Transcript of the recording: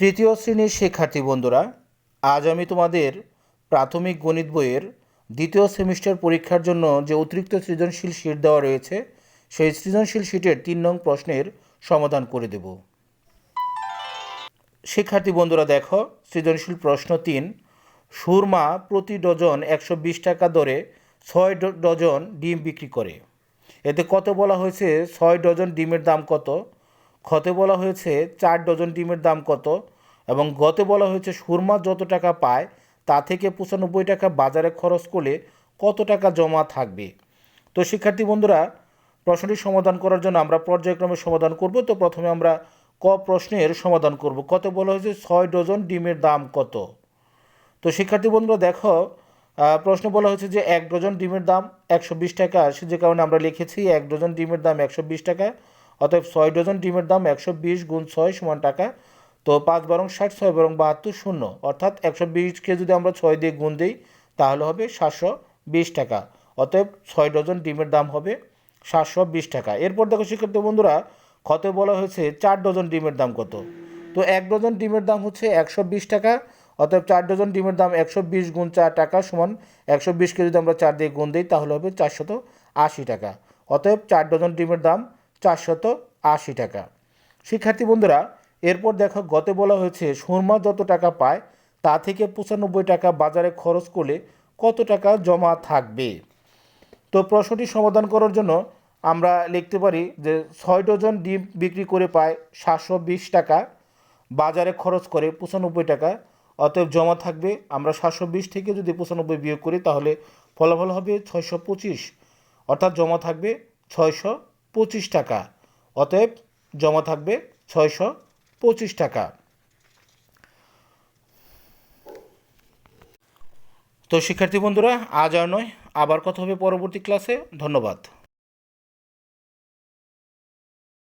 তৃতীয় শ্রেণির শিক্ষার্থী বন্ধুরা, আজ আমি তোমাদের প্রাথমিক গণিত বইয়ের দ্বিতীয় সেমিস্টার পরীক্ষার জন্য যে অতিরিক্ত সৃজনশীল শীট দেওয়া রয়েছে, সেই সৃজনশীল শীটের তিন নং প্রশ্নের সমাধান করে দেব। শিক্ষার্থী বন্ধুরা, দেখো, সৃজনশীল প্রশ্ন তিন, সুরমা প্রতি ডজন একশো বিশ টাকা দরে ছয় ডজন ডিম বিক্রি করে। এতে কত বলা হয়েছে? ছয় ডজন ডিমের দাম কত? খতে বলা হয়েছে চার ডজন ডিমের দাম কত এবং গতে বলা হয়েছে সুরমা যত টাকা পায় তা থেকে পঁচানব্বই টাকা বাজারে খরচ করলে কত টাকা জমা থাকবে? তো শিক্ষার্থী বন্ধুরা, প্রশ্নটি সমাধান করার জন্য আমরা পর্যায়ক্রমে সমাধান করব। তো প্রথমে আমরা ক প্রশ্নের সমাধান করব। কত বলা হয়েছে ছয় ডজন ডিমের দাম কত? তো শিক্ষার্থী বন্ধুরা, দেখো প্রশ্ন বলা হয়েছে যে এক ডজন ডিমের দাম একশো বিশ টাকা। সে যে কারণে আমরা লিখেছি এক ডজন ডিমের দাম একশো বিশ টাকা। অতএব ছয় ডজন ডিমের দাম একশো বিশ গুণ ছয় সমান টাকা। তো পাঁচ বারং ষাট, ছয় বারং বাহাত্তর শূন্য। অর্থাৎ একশো বিশকে যদি আমরা ছয় দিয়ে গুণ দিই, তাহলে হবে সাতশো বিশ টাকা। অতএব ছয় ডজন ডিমের দাম হবে সাতশো বিশ টাকা। এরপর দেখো, শিক্ষার্থী বন্ধুরা, ক্ষতে বলা হয়েছে চার ডজন ডিমের দাম কত? তো এক ডজন ডিমের দাম হচ্ছে একশো বিশ টাকা। অতএব চার ডজন ডিমের দাম একশো বিশ গুণ চার টাকা সমান একশো বিশকে যদি আমরা চার দিয়ে গুণ দিই, তাহলে হবে চারশত আশি টাকা। অতএব চার ডজন ডিমের দাম চারশত আশি টাকা। শিক্ষার্থী বন্ধুরা, এরপর দেখো গতে বলা হয়েছে, সুরমা যত টাকা পায়, তা থেকে পঁচানব্বই টাকা বাজারে খরচ করলে কত টাকা জমা থাকবে? তো প্রশ্নটি সমাধান করার জন্য আমরা লিখতে পারি যে, ছয় ডজন ডিম বিক্রি করে পায় সাতশো বিশ টাকা, বাজারে খরচ করে পঁচানব্বই টাকা, অতএব জমা থাকবে, আমরা সাতশো বিশ থেকে যদি পঁচানব্বই বিয়োগ করি, তাহলে ফলাফল হবে ছয়শো পঁচিশ, অর্থাৎ জমা থাকবে ছয়শো পঁচিশ টাকা। অতএব জমা থাকবে ছয়শো পঁচিশ টাকা। তো শিক্ষার্থী বন্ধুরা, আজ আর নয়, আবার কথা হবে পরবর্তী ক্লাসে। ধন্যবাদ।